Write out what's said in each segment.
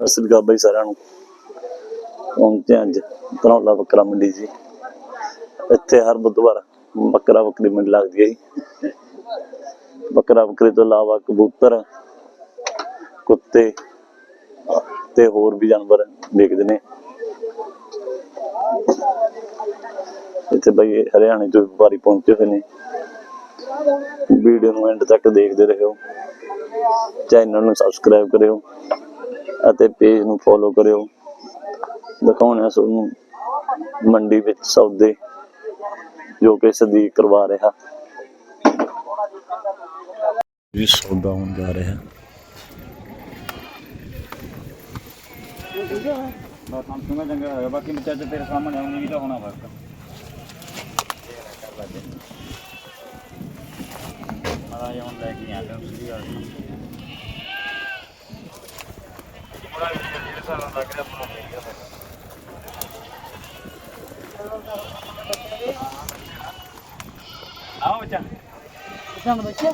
ਸਤਿ ਸ੍ਰੀ ਅਕਾਲ ਬਾਈ ਸਾਰਿਆਂ ਨੂੰ। ਪਹੁੰਚੇ ਅੱਜ ਧਰੌਲਾ ਬੱਕਰਾ ਮੰਡੀ ਜੀ। ਇੱਥੇ ਹਰ ਬੁੱਧਵਾਰ ਬੱਕਰਾ ਬੱਕਰੀ ਮੰਡੀ ਲੱਗਦੀ ਹੈ ਜੀ। ਬੱਕਰਾ ਬੱਕਰੀ ਤੋਂ ਇਲਾਵਾ ਕਬੂਤਰ, ਕੁੱਤੇ ਤੇ ਹੋਰ ਵੀ ਜਾਨਵਰ ਦੇਖਦੇ ਨੇ। ਇੱਥੇ ਬਈ ਹਰਿਆਣੇ ਤੋਂ ਵਪਾਰੀ ਪਹੁੰਚੇ ਹੋਏ ਨੇ। ਵੀਡੀਓ ਨੂੰ ਐਂਡ ਤੱਕ ਦੇਖਦੇ ਰਹੋ। ਚੈਨਲ ਨੂੰ ਸਬਸਕ੍ਰਾਈਬ ਕਰਿਓ। ਅਤੇ ਪੇਜ ਨੂੰ ਫੋਲੋ ਕਰਿਓ। ਦਿਖਾਉਣੇ ਤੁਹਾਨੂੰ ਮੰਡੀ ਵਿੱਚ ਸੌਦੇ, ਜੋ ਕਿ ਸਦੀਕ ਕਰਵਾ ਰਿਹਾ। ਜੀ ਸੌਦਾ ਹੋਣ ਜਾ ਰਿਹਾ। ਬਸ Samsung ਦਾ ਚੰਗਾ ਹੋਇਆ, ਬਾਕੀ ਬੱਚਾ ਤੇ ਤੇਰੇ ਸਾਹਮਣੇ ਆਉਂਦੀ ਵੀ ਤਾਂ ਹੋਣਾ ਬਸ। ਮਾਰਾ ਹੁਣ ਲੈ ਕੇ ਆਇਆ ਉਸ ਦੀ ਗੱਲ ਬੜਾ ਵੀ ਜਿਹੜੇ ਸਾਰਾ ਲੱਗ ਰਿਹਾ ਬਣਾ ਲਿਆ ਆਓ ਬੱਚਾ ਪਸੰਦ ਬੱਚੇ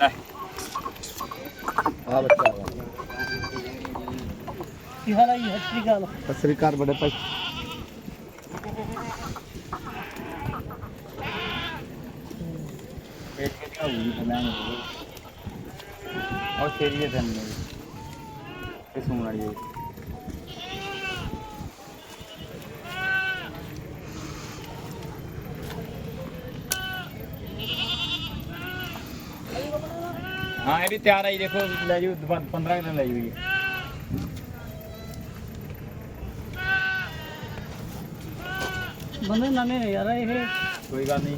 ਲੈ ਆ ਬੱਚਾ ਕੀ ਹਾਲ ਹੈ ਸਤਿ ਸ਼੍ਰੀ ਅਕਾਲ ਸਤਿ ਸ੍ਰੀ ਅਕਾਲ ਬੜੇ ਭਾਈ। ਪੇਟ ਕੇ ਖਾਊਗੀ ਪਹਿਲਾਂ ਔਰ ਸ਼ੇਰੀ ਦੇ ਤਨ ਇਹ ਸੁਣ ਵਾਲੀ ਹੈ। ਹਾਂ, ਇਹ ਵੀ ਤਿਆਰ ਆਈ ਦੇਖੋ, ਲੈ ਜੂ 15 ਦਿਨ ਲੈ ਜੂਗੀ ਬੰਦੇ ਨਵੇਂ ਨੇ ਯਾਰ ਇਹ। ਕੋਈ ਗੱਲ ਨਹੀਂ।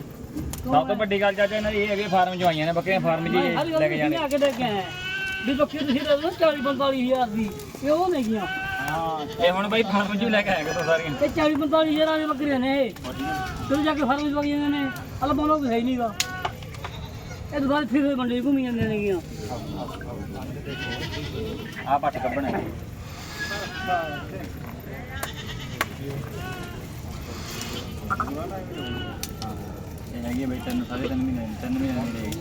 ਸਭ ਤੋਂ ਵੱਡੀ ਗੱਲ ਚਾਚਾ ਇਹਨਾਂ ਦੀ ਇਹ ਹੈਗੀ ਫਾਰਮ ਚ ਆਈਆਂ ਨੇ ਬੱਕਰੀਆਂ ਫਾਰਮ 'ਚ ਹਰ ਲੈ ਕੇ ਜਾਣੇ। ਆ ਕੇ ਦੇ ਕੇ ਆਏ ਵੀ ਬੱਕੀ ਤੁਸੀਂ ਦੇ ਦੋ 40 45 ਹਜ਼ਾਰ ਦੀ। ਇਹ ਉਹ ਨਹੀਂ ਗਿਆ ਹਾਂ ਇਹ ਹੁਣ ਬਈ ਫਾਰਮ 'ਚ ਲੈ ਕੇ ਆਇਆ ਕਰੋ ਸਾਰੀਆਂ। ਇਹ 40 45 ਹਜ਼ਾਰਾਂ ਦੀ ਬੱਕਰੀਆਂ ਨੇ ਇਹ। ਫਿਰ ਜਾ। ਕੇ ਫਾਰਮ ਵਿੱਚ ਵਗ ਜਾਂਦੇ ਨੇ। ਅਲ ਬੋਲੋ ਹੈ ਹੀ ਨਹੀਂਗਾ। ਇਹ ਦੁਬਾਰਾ ਫਿਰ ਮੰਡੀ ਘੁੰਮੀ ਜਾਂਦੇ ਨੇਗੀਆਂ। ਆ ਪੱਟ ਕੱਢਣਾ। ਇਹ ਹੈਗੀ ਬਈ ਤਿੰਨ ਸਾਢੇ ਤਿੰਨ ਮਹੀਨੇ ਤਿੰਨ ਮਹੀਨੇ ਦੀ ਰਹੇਗੀ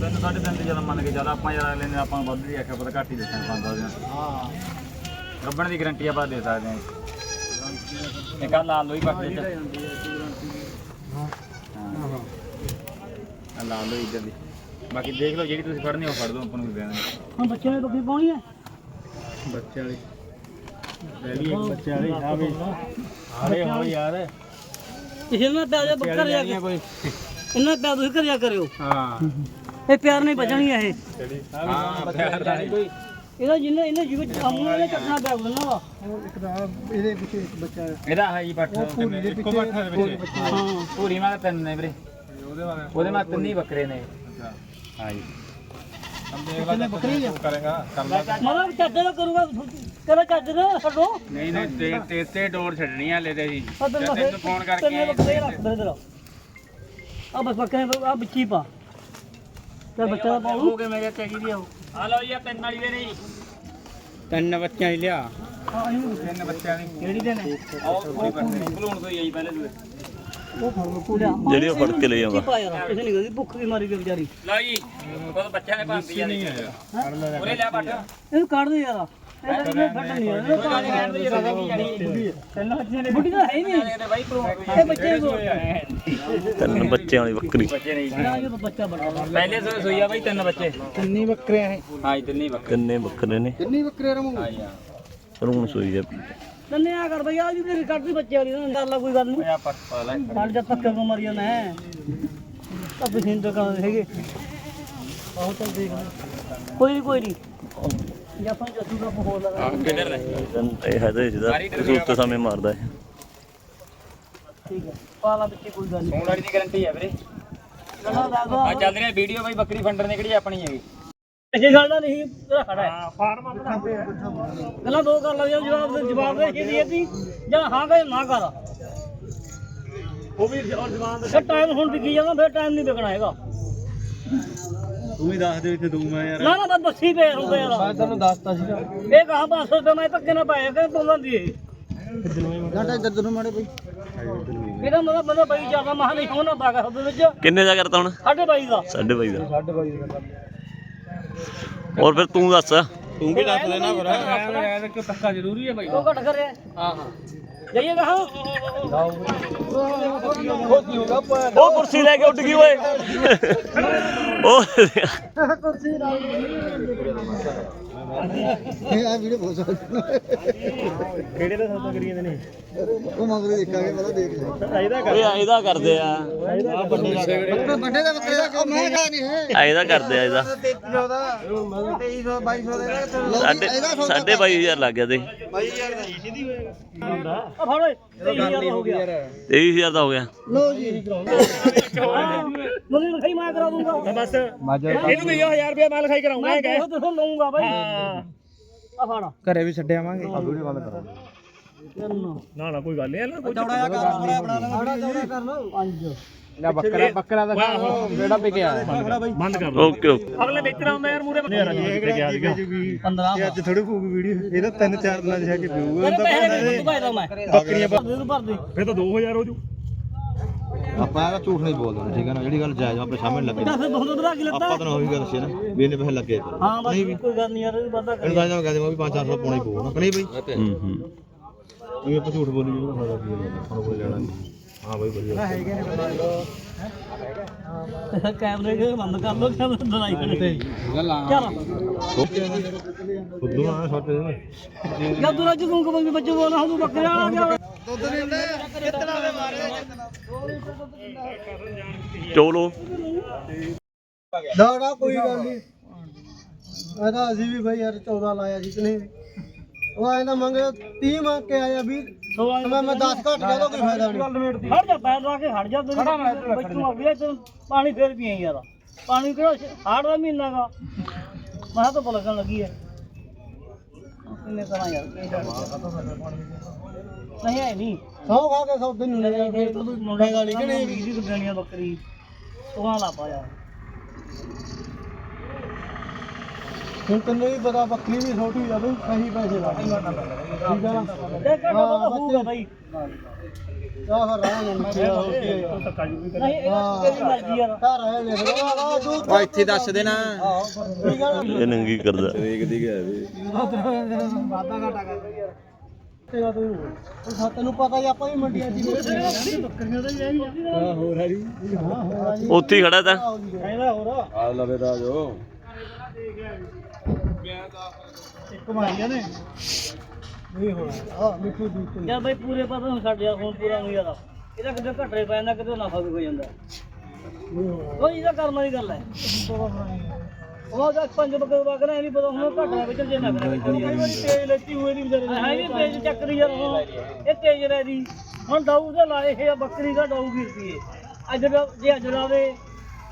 ਤਿੰਨ ਸਾਢੇ ਤਿੰਨ ਦੀ ਜਦੋਂ ਮੰਨ ਕੇ ਚੱਲ ਆਪਾਂ ਯਾਰ ਲੈਨੇ ਆਪਾਂ ਵੱਧ ਦੀ ਆਖਿਆ ਪਤਾ ਘੱਟ ਹੀ ਦੱਸਾਂ ਪੰਜ ਦਸ ਹਾਂ ਰੱਬਣ ਦੀ ਗਾਰੰਟੀ ਆਪਾਂ ਦੇ ਸਕਦੇ ਹਾਂ ਇਹ ਕੱਲ ਲਾ ਲੋਈ ਪੱਟ ਦੇ ਹਾਂ ਆਹ ਲਾ ਲਓ ਇੱਧਰ ਦੀ ਬਾਕੀ ਦੇਖ ਲਓ ਜਿਹੜੀ ਤੁਸੀਂ ਫੜਨੀ ਉਹ ਫੜ ਲਓ ਆਪਾਂ ਨੂੰ ਵੀ ਦੇਣਾ ਹੁਣ ਬੱਚਿਆਂ ਨੇ ਬੱਕਰੀ ਪਾਉਣੀ ਹੈ? ਬੱਚੇ ਵਾਲੀ ਪਹਿਲੀ ਇੱਕ ਬੱਚੇ ਵਾਲੀ ਆ ਵੀ ਆਰੇ ਹੋ ਯਾਰ। ਕਿਸੇ ਨਾਲ ਪਿਆ ਜਾ ਬੱਕਰ ਜਾ ਕੇ ਕੋਈ ਇਹਨਾਂ ਪਿਆ ਤੁਸੀਂ ਕਰਿਆ ਕਰਿਓ। ਹਾਂ ਇਹ ਪਿਆਰ ਨਹੀਂ ਬਚਣੀ ਇਹ। ਹਾਂ ਪਿਆਰ ਦਾ ਨਹੀਂ ਕੋਈ ਇਹਦਾ ਜਿੰਨੇ ਇਹਨੇ ਜਿਵੇਂ ਕੰਮ ਨੂੰ ਇਹਨੇ ਚੱਕਣਾ ਪਿਆ ਬੰਨਾ ਵਾ। ਇੱਕ ਤਾਂ ਇਹਦੇ ਪਿੱਛੇ ਇੱਕ ਬੱਚਾ ਇਹਦਾ ਹੈ ਜੀ ਪੱਠ ਇੱਕੋ ਪੱਠ ਦੇ ਵਿੱਚ ਹਾਂ। ਪੂਰੀ ਮਾਰ ਤਿੰਨ ਨੇ ਵੀਰੇ। ਉਹਦੇ ਮਾਰ ਤਿੰਨ ਹੀ ਬੱਕਰੇ ਨੇ। ਹਾਂ ਜੀ। ਕਿੰਨੇ ਬੱਕਰੀ ਆ? ਮਤਲਬ ਚੱਜ ਦਾ ਕਰੂਗਾ ਕਰਾ ਚੱਜ ਦਾ ਛੱਡੋ। ਨਹੀਂ ਨਹੀਂ ਤੇ ਤੇ ਤੇ ਡੋਰ ਛੱਡਣੀ ਆ ਲੈ ਤੇ ਜੀ ਆ ਤੈਨੂੰ ਤੈਨੂੰ ਫੋਨ ਕਰਕੇ ਤੈਨੂੰ ਬੱਕਰੇ ਰੱਖ ਦੇ। ਇਧਰ ਆ ਬਸ ਬੱਕਰੇ ਆ ਵਿੱਚੀ ਪਾ। ਤੇ ਬੱਚਾ ਪਾਉ। ਕੇ ਮੇਰੇ ਚਾਹੀਦੀ ਦੀ ਆ ਲਓ ਜੀ ਆ ਤਿੰਨ ਵਾਲੀ ਦੇ ਨਹੀਂ ਤਿੰਨ ਬੱਚਿਆਂ ਦੀ ਲਿਆ। ਹਾਂ ਇਹਨੂੰ ਤਿੰਨ ਬੱਚਿਆਂ ਦੀ ਕਿਹੜੀ ਦੇ ਨੇ ਉਹ ਪੂਰੀ ਬੱਕਰੀ ਭਲੂਣ ਤੋਂ ਹੀ ਆਈ ਪਹਿਲੇ ਦੂਏ। ਉਹ ਫੜ ਲਓ ਪੂਰਾ ਜਿਹੜੀ ਉਹ ਫੜ ਕੇ ਲੈ ਜਾਂਦਾ ਕਿਸੇ ਨਹੀਂ ਗਈ ਭੁੱਖ ਵੀ ਮਾਰੀ ਗਈ ਵਿਚਾਰੀ। ਲਓ ਜੀ ਉਹ ਬੱਚਿਆਂ ਨੇ ਭਾਂਦੀ ਆ ਨਹੀਂ ਆਇਆ। ਉਰੇ ਲੈ ਪੱਠ ਇਹਨੂੰ ਕੱਢ ਦੇ ਯਾਰ। ਤਿੰਨ ਬੱਚਿਆਂ ਨੇ ਬੁੱਢੀ ਤਾਂ ਹੈ ਹੀ। ਨਹੀਂ। ਤੇ ਬਾਈ ਭਲੂਣ ਇਹ ਬੱਚੇ ਕੋ ਤਿੰਨ ਬੱਚਿਆਂ ਵਾਲੀ ਬੱਕਰੀ। ਨਾ ਪਹਿਲੇ ਸੋਈ ਸੋਈ ਆ ਬਾਈ ਤਿੰਨ ਬੱਚੇ। ਕਿੰਨੀ ਬੱਕਰੇ ਆ ਹਾਂ ਜੀ ਤਿੰਨ ਹੀ ਬੱਕਰੇ ਕਿੰਨੇ ਬੱਕਰੇ ਨੇ। ਕਿੰਨੀ ਬੱਕਰੇ ਰਮੂ ਹਾਂ ਜੀ ਹਾਂ। ਰੂਣ ਸੂਈ ਹੈ ਤੰਨੇ ਆ ਕਰ ਬਈ ਆ ਜੀ ਤੇਰੀ ਕੱਢ ਦੀ ਬੱਚੇ ਵਾਲੀ ਨਾ ਲਾ ਕੋਈ ਗੱਲ ਨਹੀਂ ਆ ਪੱਟ ਪਾ ਲੈ। ਕੱਢ ਜਾ ਪੱਕੇ ਨੂੰ ਮਰ ਜਾਣਾ ਹੈ? ਤਾਂ ਤੋਂ ਕਰ ਹੈਗੇ। ਆਹੋ ਚੱਲ ਦੇਖ ਲੈ। ਕੋਈ ਨਹੀਂ ਕੋਈ ਨਹੀਂ ਜਾਂ ਆਪਾਂ ਜੱਸੂ ਦਾ ਬੋਲ ਲਗਾ ਕਿੱਧਰ ਨੇ ਇਹ ਹੈ ਤੇ ਜਿਹਦਾ ਜ਼ਰੂਰਤ ਸਮੇਂ ਮਾਰਦਾ ਹੈ। ਠੀਕ ਹੈ ਪਾਲਾ ਬੱਚੇ ਕੋਈ ਗੱਲ ਨਹੀਂ ਫੋਨ ਵਾਲੀ ਦੀ ਗਾਰੰਟੀ ਹੈ ਵੀਰੇ। ਗੱਲਾਂ ਦੱਸ ਦੋ ਆ ਚੱਲ ਰਹੀ ਵੀਡੀਓ ਬਾਈ ਬੱਕਰੀ ਫੰਡਰ ਨੇ ਕਿਹੜੀ ਆਪਣੀ ਹੈਗੀ। ਇਹ ਗੱਲ ਦਾ ਨਹੀਂ ਤੇਰਾ ਖੜਾ ਹੈ। ਫਾਰਮ ਆਪਣਾ। ਗੱਲਾਂ ਦੋ ਕਰ ਲਾ ਜਵਾਬ ਦੇ ਜਵਾਬ ਦੇ ਇਹ ਦੀ ਜਾਂ ਹਾਂ ਕਹੇ ਨਾ ਕਰ। ਉਹ ਵੀ ਔਰ ਜਵਾਨ ਦਾ ਟਾਈਮ ਹੁਣ ਵਿਕੀ ਜਾਂਦਾ ਫਿਰ ਟਾਈਮ ਨਹੀਂ ਵਿਕਣਾ ਹੈਗਾ। ਤੂੰ ਵੀ ਦੱਸ ਦੇ ਇੱਥੇ ਦੂੰ ਮੈਂ ਯਾਰ। ਨਾ ਨਾ ਬਸ ਦੱਸੀ ਪਏ ਹੁੰਦੇ ਯਾਰ। ਮੈਂ ਤੁਹਾਨੂੰ ਦੱਸਤਾ ਸੀਗਾ। ਇਹ ਕਹਾ ਬਸ ਤੇ ਮੈਂ ਧੱਕੇ ਨਾ ਪਾਇਆ ਕਿ ਬੋਲਾਂ ਦੀ ਘੰਟਾ ਇੱਧਰ ਨੂੰ ਮਾੜੇ ਬਈ। ਇਹਦਾ ਮਤਲਬ ਬੰਦਾ ਬਈ ਜਾਂਦਾ ਮਹਾ ਨਹੀਂ ਹੋਣਾ ਬਾਗਾ ਉਹਦੇ ਵਿੱਚ। ਕਿੰਨੇ ਦਾ ਕਰਤਾ ਹੁਣ? ਸਾਡੇ ਬਾਈ ਦਾ। ਸਾਢੇ ਬਾਈ ਦਾ। ਛੱਡ ਬਾਈ ਦਾ ਹੋਰ ਫਿਰ ਤੂੰ ਦੱਸ ਤੂੰ ਵੀ ਦੱਸ ਦੇਣਾ ਫਿਰ ਇਹ ਕਿ ਧੱਕਾ ਜ਼ਰੂਰੀ ਹੈ ਬਾਈ ਉਹ ਘਟ ਕਰਿਆ ਹਾਂ ਹਾਂ ਜਾਈਏ ਕਹਾ ਉਹ ਕੁਰਸੀ ਲੈ ਕੇ ਉੱਡ ਗਈ ਓਏ ਉਹ ਇਹ ਆ ਵੀਡੀਓ ਬਹੁਤ ਸਾਰੀ ਕਿਹੜੇ ਦਾ ਸੌਦਾ ਕਰੀ ਜਾਂਦੇ ਨੇ ਉਹ ਮਗਰ ਦੇਖਾਂਗੇ ਪਤਾ ਦੇਖ ਲੈ। ਇਹਦਾ ਇਹ ਇਹਦਾ ਕਰਦੇ ਆ। ਵੱਡੇ ਦਾ ਬੱਕਰੇ ਦਾ ਉਹ ਮੈਂ ਕਹਾ ਨਹੀਂ ਹੈ ਆ ਇਹਦਾ ਕਰਦੇ ਆ ਇਹਦਾ। 3300 ਦਾ 2300 2200 ਦਾ ਸਾਢੇ ਸਾਢੇ ਬਾਈ ਹਜ਼ਾਰ ਲੱਗ ਗਿਆ ਤੇ। ਆ ਫੜ ਓਏ 23000 ਹੋ ਗਿਆ। 23000 ਦਾ ਹੋ ਗਿਆ। ਲੋ ਜੀ। ਮੈਨੂੰ ਲਿਖਾਈ ਮੈਂ ਕਰਾ ਦੂੰਗਾ ਬਸ ਇਹਨੂੰ ਵੀ 1000 ਰੁਪਏ ਮੈਂ ਲਿਖਾਈ ਕਰਾਉਂਗਾ ਮੈਂ ਕਿਹਾ ਤੇ ਲਊਂਗਾ ਬਾਈ। ਆ ਫੜ। ਘਰੇ ਵੀ ਛੱਡ ਆਵਾਂਗੇ। ਆ ਵੀਡੀਓ ਬੰਦ ਕਰੋ। ਨਾ ਨਾ ਕੋਈ ਗੱਲ ਨਹੀਂ ਨਾ ਕੋਈ ਚੌੜਾ ਜਿਹਾ ਕਰ ਆਪਣਾ ਚੌੜਾ ਚੌੜਾ ਕਰ ਲਓ। ਪੰਜ ਲੈ ਬੱਕਰਾ ਬੱਕਰਾ ਦਾ ਜਿਹੜਾ ਗਿਆ ਬੰਦ ਕਰ ਲਓ ਓਕੇ ਓਕੇ। ਅਗਲੇ ਵੇਚਣਾ ਹੁੰਦਾ ਯਾਰ ਮੂਰੇ ਇਹ ਕਿਹੜੇ ਗਿਆ ਸੀਗਾ 15 ਅੱਜ ਥੋੜੀ ਪੂਗੀ ਵੀਡੀਓ ਇਹ ਤਾਂ ਤਿੰਨ ਚਾਰ ਦਿਨਾਂ ਚ ਹੈ ਕਿ ਪਊਗਾ ਮੈਂ। ਬੱਕਰੀਆਂ ਭਰ ਦੇ। ਫਿਰ ਤਾਂ 2000 ਹੋ ਜੂ। ਆਪਾਂ ਇਹਦਾ ਝੂਠ ਨਹੀਂ ਬੋਲਦੇ ਠੀਕ ਹੈ ਨਾ? ਜਿਹੜੀ ਗੱਲ ਜਾਇਜ਼ ਆ, ਆਪਣੇ ਸਾਹਮਣੇ ਲੱਗੇ। ਤਾਂ ਫਿਰ ਬਹੁਤ ਵਧਾ ਕੇ ਲੱਤਾ। ਆਪਾਂ ਤਾਂ ਉਹੀ ਗੱਲ ਸੀ ਨਾ ਵੀ ਇਹਨੇ ਪੈਸੇ ਲੱਗੇ ਇਹਨੂੰ ਹਾਂ ਬਸ ਕੋਈ ਗੱਲ ਨਹੀਂ ਯਾਰ ਇਹ ਬੰਦਾ ਤਾਂ ਜਦੋਂ ਕਹਿੰਦੇ ਮੈਂ ਵੀ 5-400 ਪਾਉਣਾ ਹੀ ਪਊਗਾ ਕਿ ਨਹੀਂ ਬਈ? ਹੂੰ ਹੂੰ। ਇਹ ਆਪਾਂ ਝੂਠ ਬੋਲੀ ਜਿਹੜਾ ਫਾਇਦਾ ਕੀ ਹੈ ਆਪਾਂ ਕੋਈ ਲੈਣਾ ਨਹੀਂ। ਹਾਂ ਬਈ ਵਧੀਆ। ਕੈਮਰੇ ਕੇ ਬੰਦ ਕਰ ਲੋ ਕੈਮਰੇ ਦਲਾਈ ਖੜੇ ਚੱਲ। ਖੁੱਦੂ ਆ ਛੋਟੇ ਜਿਹੇ ਜਦ ਤੂੰ ਰੱਜ ਤੂੰ ਕਮੰਗੀ ਬੱਚੇ ਬੋਲਣਾ ਹੂੰ ਬੱਕਰਾ ਆ ਗਿਆ ਚੋਲੋ। ਨਾ ਨਾ ਕੋਈ ਗੱਲ ਨਹੀਂ। ਮੈਂ ਤਾਂ ਅਸੀਂ ਵੀ ਭਾਈ ਯਾਰ 14 ਲਾਇਆ ਸੀ ਕਿ ਨਹੀਂ? ਉਹ ਆਇਆ ਨਾ ਮੰਗੇ 30 ਮੰਗ ਕੇ ਆਇਆ 20 ਮੈਂ ਮੈਂ 10 ਘੱਟ ਗਿਆ ਤਾਂ ਕੋਈ ਫਾਇਦਾ ਨਹੀਂ। ਹਟ ਜਾ ਪੈਰ ਲਾ ਕੇ ਹਟ ਜਾ ਤੂੰ। ਬੱਚੂ ਆ ਗਿਆ ਤੂੰ ਪਾਣੀ ਫੇਰ ਪੀਏ ਯਾਰ। ਪਾਣੀ ਕਿਹੜਾ ਹਾੜ ਦਾ ਮਹੀਨਾ ਗਾ। ਮੈਂ ਕਿਹਾ ਤਾਂ ਲੱਗਣ ਲੱਗੀ ਹੈ ਕਿੰਨੇ ਕਰਾਂ ਯਾਰ ਕੀ ਕਰਾਂ? ਨਹੀਂ ਆਈ ਨਹੀਂ। ਸੌ ਖਾ ਕੇ ਸੌਦੇ ਨੂੰ ਲੈ ਫੇਰ ਤੂੰ ਮੁੰਡੇ ਗਾਲੀ ਕਿ ਨਹੀਂ ਵੀ ਦੀ ਗਣੀਆਂ ਬੱਕਰੀ? ਤੂੰ ਲਾ ਪਾਇਆ ਹੁਣ ਤੈਨੂੰ ਵੀ ਪਤਾ ਬੱਕਰੀ ਵੀ ਛੋਟੀ ਆ ਬਈ ਸਹੀ ਪੈਸੇ ਲਾ ਠੀਕ ਆ ਨਾ? ਇਹ ਕਿਹੜਾ ਤਾਂ ਹੋਊਗਾ ਬਾਈ। ਆ ਫਿਰ ਰਹਿ ਨੇ ਨੀਚੇ ਹੋ ਕੇ ਨਹੀਂ ਇਹ ਤੇਰੀ ਮਰਜ਼ੀ ਯਾਰ ਘਰ ਆਏ ਲਿਖ ਲਓ ਆ ਤੂੰ ਓ ਇੱਥੇ ਦੱਸ ਦੇਣਾ। ਆ ਇਹ ਨੰਗੀ ਕਰਦਾ। ਵਾਦਾ ਘਾਟਾ ਕਰ ਯਾਰ ਤੇਰਾ ਤੂੰ? ਉਹ ਤੈਨੂੰ ਪਤਾ ਹੀ ਆਪਾਂ ਵੀ ਮੰਡੀਆਂ 'ਚ ਹੀ ਬੱਕਰੀਆਂ ਦਾ ਹੀ ਆਈ ਆ ਹੋਰ ਹਰੀ ਹਾਂ ਹੋਰ ਹਰੀ ਉੱਥੇ ਹੀ ਖੜਾ ਤਾ। ਕਹਿੰਦਾ ਹੋਰ। ਆ ਲਵੇ ਦਾ ਜੋ ਇੱਕ ਮਾਰੀਆਂ ਨੇ। ਨਹੀਂ ਹੋਣਾ ਆ। ਮਿੱਠੂ ਦੂਤ ਤੋਂ। ਯਾਰ ਬਈ ਪੂਰੇ ਪਤਾ ਹੁਣ ਛੱਡ ਯਾਰ ਹੁਣ ਪੂਰਾ ਨਹੀਂ ਯਾਰ ਇਹਦਾ ਕਿਤੇ ਘਟਰੇ ਪੈ ਜਾਂਦਾ ਕਿਤੇ ਨਫਾ ਵੀ ਹੋ ਜਾਂਦਾ ਨਹੀਂ ਹੋਣਾ ਕੋਈ ਇਹਦਾ ਕਰਮ ਵਾਲੀ ਗੱਲ ਹੈ। ਉਹ ਦਾ ਪੰਜ ਬੱਕਰੇ ਦਾ ਕਰਾਂ ਨਹੀਂ ਪਤਾ ਹੁਣ ਘਟਣਾ ਵਿੱਚ ਜੇ ਨਾ ਕਰੇ। ਤੇਜ਼ ਲੈਤੀ ਹੋਏ ਨਹੀਂ ਵਿਚਾਰੇ ਹਾਂ ਇਹ ਤੇਜ਼ ਚੱਕਰੀ ਯਾਰ ਹੁਣ ਇਹ ਤੇਜ਼ ਰਹਿ ਦੀ ਹੁਣ ਦਾਊ ਦੇ ਲਾਏ ਇਹ ਆ ਬੱਕਰੀ ਦਾ ਦਾਊ ਵੀ ਰੁਪਏ ਅੱਜ ਦਾ ਜੇ ਅੱਜ ਦਾ ਆਵੇ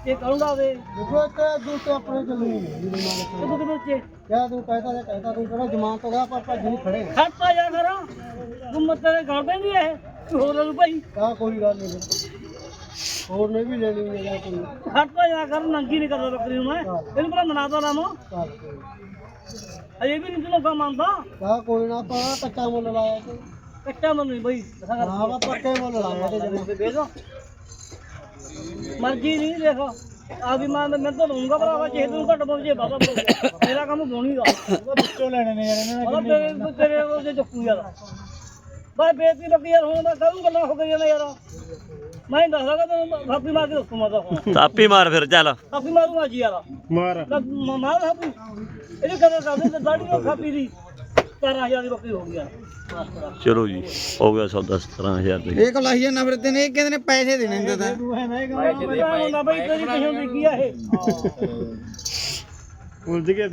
ਇਹ ਕਹੂੰਗਾ ਆਵੇ। ਦੇਖੋ ਇੱਕ ਦੂਤੇ ਆਪਣੇ ਚੱਲੂ ਨਹੀਂ ਕਿਦੋਂ ਕਿਦੋਂ ਚ ਕਿਆ ਤੂੰ ਕਹਿਤਾ ਤੇ ਕਹਿਤਾ ਤੂੰ ਕਿਹੜਾ ਜਮਾਨ ਤੋਂ ਗਿਆ ਪਰ ਭੱਜ ਨਹੀਂ ਖੜੇ। ਖੜਤਾ ਜਾ ਕਰ। ਤੂੰ ਮੱਤੇ ਦੇ ਗੜ ਪੈਂਦੀ ਇਹ। ਤੂੰ ਹੋਰ ਨੂੰ ਭਾਈ। ਆ ਕੋਈ ਗੱਲ ਨਹੀਂ। ਹੋਰ ਨੇ ਵੀ ਲੈਣੀ ਹੈ ਜਾਂ ਕੋਈ। ਖੜਤਾ ਜਾ ਕਰ ਨੰਗੀ ਨਹੀਂ ਕਰਦਾ ਬੱਕਰੀ ਨੂੰ ਮੈਂ। ਇਹਨੂੰ ਬੜਾ ਮਨਾਤਾ ਲਾਮੋ ਚੱਲ ਅਜੇ ਵੀ ਨਹੀਂ ਲੋਕਾਂ ਮੰਨਦਾ। ਆ ਕੋਈ ਨਾ ਪਾ ਕੱਚਾ ਮੁੱਲ ਲਾਇਆ ਤੇ ਕੱਟਾ ਮੈਨੂੰ ਨਹੀਂ ਬਈ ਹਾਂ ਵਾ ਪੱਕੇ ਮੁੱਲ ਲਾਇਆ ਤੇ ਜਮਾ ਤੇ ਵੇਚੋ ਮਰਜ਼ੀ ਨਹੀਂ ਦੇਖੋ ਆ ਵੀ ਮੈਂ ਮੈਂ ਤਾਂ ਲਊਂਗਾ ਭਰਾਵਾ ਜੇ ਤੂੰ ਘੱਟ ਪਹੁੰਚੇ ਬਾਬਾ ਮੇਰਾ ਕੰਮ ਗੋਣੀ ਦਾ ਵਿੱਚੋਂ ਲੈਣੇ ਨੇ ਯਾਰ ਇਹਨਾਂ ਉਹਦਾ ਤੇਰੇ ਤੇਰੇ ਉਹਦੇ ਚੱਕੂ ਯਾਰ ਬਾਈ ਬੇਇੱਜ਼ਤੀ ਲੱਗੀ ਯਾਰ ਹੁਣ ਮੈਂ ਕਰੂੰ ਗੱਲਾਂ ਹੋ ਗਈਆਂ ਨੇ ਯਾਰ। ਮੈਂ ਹੀ ਦੱਸਦਾ ਕਿ ਤੈਨੂੰ ਥਾਪੀ ਮਾਰ ਕੇ ਦੱਸੂ ਮੈਂ ਤਾਂ ਹੁਣ। ਥਾਪੀ ਮਾਰ ਫਿਰ ਚੱਲ। ਥਾਪੀ ਮਾਰੂੰਗਾ ਜੀ ਯਾਰ। ਮਾਰ। ਤਾਂ ਮ- ਮਾਰ ਥਾਪੀ। ਇਹਦੀ ਕਦਰ ਕਰਦੇ ਤੇ ਦਾੜੀ ਨੂੰ ਥਾਪੀ ਦੀ। 17000 ਦੀ ਬੱਕਰੀ ਹੋ ਗਈ ਯਾਰ। ਬਸ ਬਸ। ਚਲੋ ਜੀ ਹੋ ਗਿਆ ਸੌਦਾ 17000 ਦੇ। ਇਹ ਕੋਲ ਆਈ ਜਾਂਦਾ ਫਿਰ ਤੈਨੂੰ ਇਹ ਕਹਿੰਦੇ ਨੇ ਪੈਸੇ ਦੇਣੇ ਹੁੰਦੇ ਤਾਂ। ਨਾ ਬਈ ਤੇਰੀ ਕਿਉਂ ਵਿਕੀ ਆ ਇਹ। ਉਲਝ ਗਿਆ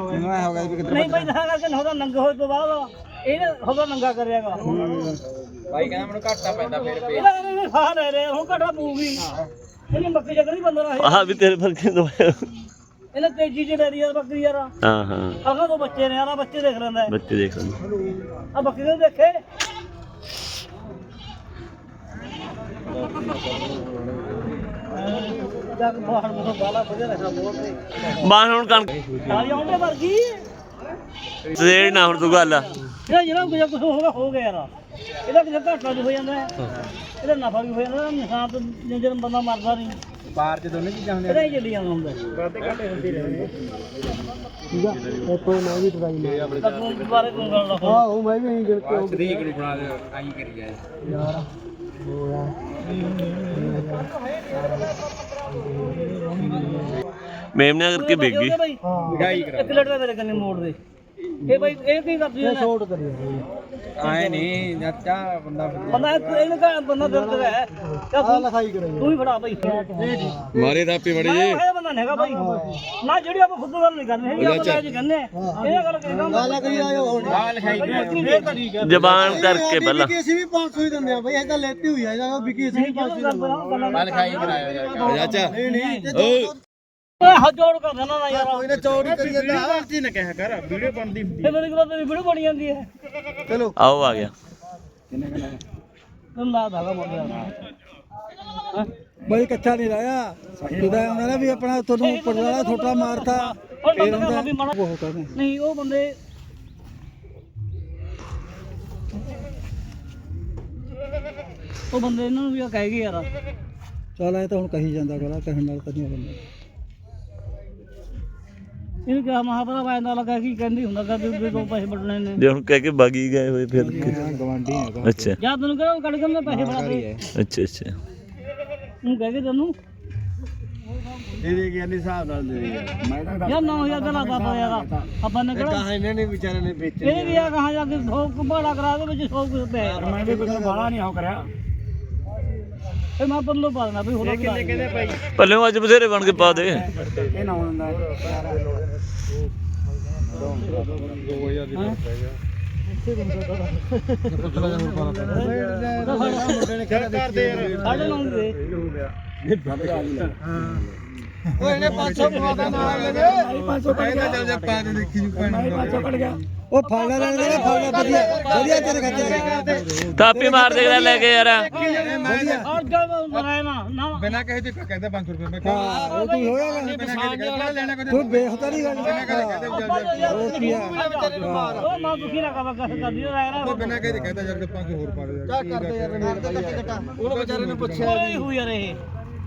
ਮੈਨੂੰ ਐ ਹੋ ਗਿਆ ਵੀ ਕਿਤੇ ਨਹੀਂ ਬਈ ਤਾਂ ਕਰਕੇ ਉਹਦਾ ਨੰਗਾ ਹੋਏ ਤੋਂ ਬਾਅਦ। ਇਹਨੇ ਉਹਦਾ ਨੰਗਾ ਕਰਿਆਗਾ। ਭਾਈ ਕਹਿੰਦਾ ਮੈਨੂੰ ਘਾਟਾ ਪੈਂਦਾ ਫਿਰ ਇਹਦਾ ਇਹਨੇ ਸਾਹ ਲੈ ਰਿਹਾ ਹੁਣ ਘਟਾ ਪਊਗੀ ਇਹਨੇ ਬੱਕਰੀ ਜਗਰ ਨਹੀਂ ਬੰਦਾ ਰਿਹਾ ਆਹ ਵੀ ਤੇਰੇ ਵਰਗੇ ਦਵਾਇਆ ਇਹਨੇ ਤੇਜ਼ੀ ਚ ਲੈ ਰਹੀ ਯਾਰ ਬੱਕਰੀ ਯਾਰ। ਹਾਂ ਹਾਂ। ਅਗਰ ਤੋਂ ਬੱਚੇ ਨੇ ਯਾਰ ਬੱਚੇ ਦੇਖ ਲੈਂਦਾ। ਬੱਚੇ ਦੇਖ ਲੈਂਦੇ। ਆ ਬੱਕਰੀ ਨੂੰ ਦੇਖੇ। ਜੱਗ ਬਾਹਰ ਹੁਣ ਕਣਕ ਸਾਲੀ ਆਉਂਦੇ ਵਰਗੀ। ਤੇ ਨਾ ਹੁਣ ਤੂੰ ਗੱਲ ਇਹ ਜਿਹੜਾ ਕੁਝ ਕੁਝ ਹੋ ਗਿਆ ਹੋ ਗਿਆ ਯਾਰ ਇਹਦਾ ਕਿਸੇ ਘਾਟਾ ਵੀ ਹੋ ਜਾਂਦਾ। ਹੈ। ਇਹਦਾ ਨਫਾ ਵੀ ਹੋ ਜਾਂਦਾ ਨਿਸ਼ਾਨ ਤੋਂ ਜਦੋਂ ਬੰਦਾ ਮਰਦਾ ਨਹੀਂ। ਬਾਹਰ ਚ ਦੋਨੇ ਚੀਜ਼ਾਂ ਇਹਦਾ ਹੀ ਚੱਲੀ ਜਾਂਦਾ ਹੁੰਦਾ। ਵਾਧੇ ਘਾਟੇ ਹੁੰਦੇ ਰਹਿੰਦੇ ਠੀਕ ਆ? ਇੱਥੋਂ ਮੈਂ ਵੀ ਟਰਾਈ ਮਾਰਿਆ ਤਾਂ ਦੁਬਾਰੇ ਤੂੰ ਗੱਲ ਰੱਖ ਹਾਂ ਉਹ ਮੈਂ ਵੀ ਕਰਕੇ ਉਹ ਸਰੀਕ ਨੂੰ ਬਣਾ ਦੇ ਆਈ ਕਰੀ ਜਾਏ। ਯਾਰ ਹੋਇਆ ਗਈ ਬਾਈ ਇੱਕ ਲੜ ਦਾ ਮੇਰੇ ਕੰਨੇ ਮੋੜ ਦੇ। ਇਹ ਬਾਈ ਇਹ ਕੀ ਕਰਦੀ ਹੈ ਛੋਟ ਕਰੀ ਆਏ ਨਹੀਂ ਚਾਚਾ ਬੰਦਾ ਬੰਦਾ ਇਹ- ਇਹਨੂੰ ਕਹ ਬੰਦਾ ਦਰਦ ਹੈ ਆ ਤੂੰ ਲਿਖਾਈ ਕਰਾਈ। ਤੂੰ ਹੀ ਫੜਾ ਬਾਈ। ਮਾਰੇ ਥਾਪੀ ਮੜੀ ਮੈਂ ਇਹ ਬੰਦਾ ਨਹੀਂ ਹੈਗਾ ਬਾਈ। ਨਾ ਜਿਹੜੀ ਆਪਾਂ ਖੁਦ ਗੱਲ ਨਹੀਂ ਕਰਨੀ ਹੈਗੀ ਆਪਾਂ ਅੱਜ ਕਹਿੰਦੇ ਆ। ਇਹ ਗੱਲ ਕਰੀ ਕੰਮ ਗਾਲਾਂ ਕਰੀ ਆਇਓ ਹੁਣ ਜ਼ਬਾਨ ਕਰਕੇ ਪਹਿਲਾਂ। ਅਸੀਂ ਵੀ 500 ਹੀ ਦਿੰਦੇ ਆ ਬਈ ਇਹ ਤਾਂ ਲੈਤੀ ਹੋਈ ਆ ਜਾਂ ਵਿਕੀ ਅਸੀਂ ਵੀ 500 ਹੀ ਦਿੰਦੇ ਆ। ਲਿਖਾਈ ਕਰਾਇਆ ਚਾਚਾ ਨਹੀਂ ਨਹੀਂ ਜੋ ਓਏ ਹੱਥ ਜੋੜ ਕਰ ਦੇਣਾ ਨਾ ਯਾਰ। ਕੋਈ ਨਾ ਚੌੜੀ ਕਰੀ ਜਾਂਦਾ ਨਾ ਕਹਿਆ ਕਰ ਵੀਡੀਓ ਬਣਦੀ ਇਹ ਮੇਰੇ ਕੋਲ ਤੇਰੀ ਵੀਡੀਓ ਬਣੀ ਜਾਂਦੀ ਹੈ ਚਲੋ। ਆਓ ਆ ਗਿਆ। ਤੈਨੂੰ ਲਾ ਦਾਗਾ ਮੁੰਡੇ ਦਾ ਬਈ ਕੱਚਾ ਨਹੀਂ ਲਾਇਆ। ਕਿਦਾ ਹੁੰਦਾ ਨਾ ਵੀ ਆਪਣਾ ਤੁਹਾਨੂੰ ਪਰਵਾਲਾ ਛੋਟਾ ਮਾਰਤਾ। ਨਹੀਂ ਉਹ ਬੰਦੇ ਉਹ ਬੰਦੇ ਇਹਨਾਂ ਨੂੰ ਵੀ ਕਹਿ ਗਏ ਯਾਰ। ਚੱਲ ਇਹ ਤਾਂ ਹੁਣ ਕਹੀ ਜਾਂਦਾ ਗਲਾ ਕਹਿਣ ਨਾਲ ਤਾਂ ਨਹੀਂ ਬੰਦਾ ਇਹਨੂੰ ਕਿਹਾ ਮਹਾਪਰਾ ਵਾਇਦਾ ਲੱਗਾ ਕੀ ਕਹਿੰਦੀ ਹੁੰਦਾ ਕਿ ਵੀ ਦੋ ਪੈਸੇ ਬੜਨੇ ਨੇ। ਜੇ ਹੁਣ ਕਹਿ ਕੇ ਬਾਗੀ ਗਏ ਹੋਏ ਫਿਰ ਗਵਾਂਢੀ ਹੈਗਾ ਅੱਛਾ। ਜਾਂ ਤੈਨੂੰ ਕਿਹਾ ਕੱਢ ਕੇ ਮੈਂ ਪੈਸੇ ਬੜਾ ਦੇ। ਅੱਛਾ ਅੱਛਾ। ਤੂੰ ਕਹਿ ਕੇ ਤੈਨੂੰ? ਇਹ ਦੇ ਗਿਆ ਨਹੀਂ ਹਿਸਾਬ ਨਾਲ ਦੇ ਮੈਂ ਤਾਂ ਯਾਰ 9000 ਦਾ ਲਾਤਾ ਤਾ ਯਾਰ ਆਪਾਂ ਨੇ ਕਿਹੜਾ ਕਹਾ ਇਹਨਾਂ ਨੇ ਵਿਚਾਰੇ ਨੇ ਵੇਚ ਇਹ ਵੀ ਆ ਕਹਾਂ ਜਾ ਕੇ 100 ਕੁ ਕਰਾ ਦੇ ਵਿੱਚ 100 ਕੁ ਪਿਆ ਮੈਂ ਵੀ ਕੋਈ ਬਾਲਾ ਨਹੀਂ ਹੋ ਕਰਿਆ। ਇਹ ਮੈਂ ਪੱਲੋ ਪਾ ਦੇਣਾ ਵੀ ਹੋਰ ਕਿੰਨੇ ਕਹਿੰਦੇ ਭਾਈ? ਪੱਲੇ ਅੱਜ ਬਥੇਰੇ ਬਣ ਕੇ ਪਾ ਦੇ। ਇਹ ਨਾ ਹੁੰਦਾ। ਮੁੰਡੇ ਨੇ ਕਿਹਾ ਕਰਦੇ ਸਾਡੇ ਨਾਲ ਦੇ ਓਏ ਇਹਨੇ 500 ਪਵਾਦਾ ਨਾਲ ਲਗੇ 500 ਕੱਢ ਗਿਆ। ਚੱਲ ਜਾ ਪਾ ਦੇ ਦੇਖੀ ਜੂ ਪੈਣਾ 500 ਕੱਢ ਗਿਆ। ਉਹ ਫਾਲਾ ਲੈਣ ਦੇ ਫਾਲਾ ਵਧੀਆ ਵਧੀਆ ਤੇਰੇ ਖਾਤੇ ਥਾਪੀ ਮਾਰ ਦੇ ਲੈ ਕੇ ਯਾਰ। ਨਾ ਨਾ। ਬਿਨਾ ਕਹੇ ਤੇ ਕਹਿੰਦੇ 500 ਰੁਪਏ ਮੈਂ ਹਾਂ ਉਹ ਤੂੰ ਹੋਇਆ ਤੂੰ ਨਹੀਂ ਗੱਲ ਹੋਰ ਕੀ ਆ? ਉਹ ਨਾ ਦੁਖੀ ਨਾ ਕਰ ਕਰ ਕਰਦੀ ਰਹਿ ਨਾ। ਬਿਨਾ ਕਹੇ ਤੇ ਕਹਿੰਦਾ ਯਾਰ 500 ਹੋਰ ਪਾ ਦੇ ਕੀ ਕਰਦੇ ਯਾਰ ਉਹ ਵਿਚਾਰੇ ਨੂੰ ਪੁੱਛਿਆ ਹੋਈ ਯਾਰ ਇਹ।